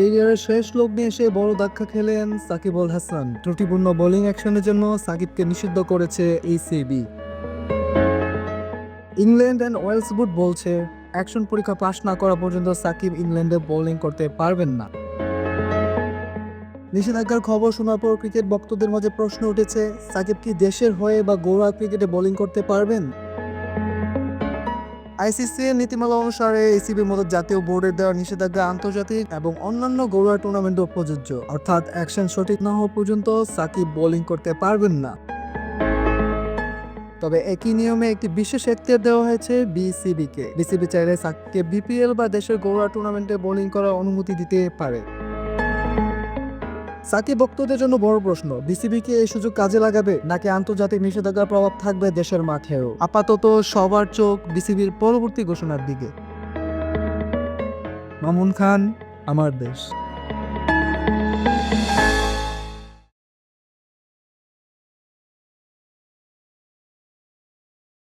ক্যারিয়ারের শেষ লগ্নে এসে বড় ধাক্কা খেলেন সাকিব আল হাসান। ত্রুটিপূর্ণ বোলিং অ্যাকশনের জন্য সাকিবকে নিষিদ্ধ করেছে ইসিবি ইংল্যান্ড অ্যান্ড ওয়েলস বুট বলছে, অ্যাকশন পরীক্ষা পাশ না করা পর্যন্ত সাকিব ইংল্যান্ডে বোলিং করতে পারবেন না। নিষেধাজ্ঞার খবর শোনার পর ক্রিকেট ভক্তদের মাঝে প্রশ্ন উঠেছে, সাকিব কি দেশের হয়ে বা ঘরোয়া ক্রিকেটে বোলিং করতে পারবেন? আইসিসি এর নীতিমালা অনুসারে এসিবির মতো জাতীয় বোর্ডের দেওয়া নিষেধাজ্ঞা আন্তর্জাতিক এবং অন্যান্য ঘরোয়া টুর্নামেন্টও প্রযোজ্য। অর্থাৎ অ্যাকশন সঠিক না হওয়া পর্যন্ত সাকিব বোলিং করতে পারবেন না। তবে একই নিয়মে একটি বিশেষ এখতিয়ার দেওয়া হয়েছে বিসিবিকে। বিসিবি চাইলে সাকিবকে বিপিএল বা দেশের ঘরোয়া টুর্নামেন্টে বোলিং করার অনুমতি দিতে পারে। সাকিব ভক্তদের জন্য বড় প্রশ্ন বিসিবি কি এই সুযোগ কাজে লাগাবে নাকি আন্তর্জাতিক নিষেধাজ্ঞার প্রভাব থাকবে দেশের মাঠেও? আপাতত সবার চোখ বিসিবির পরবর্তী ঘোষণার দিকে। মামুন খান, আমার দেশ।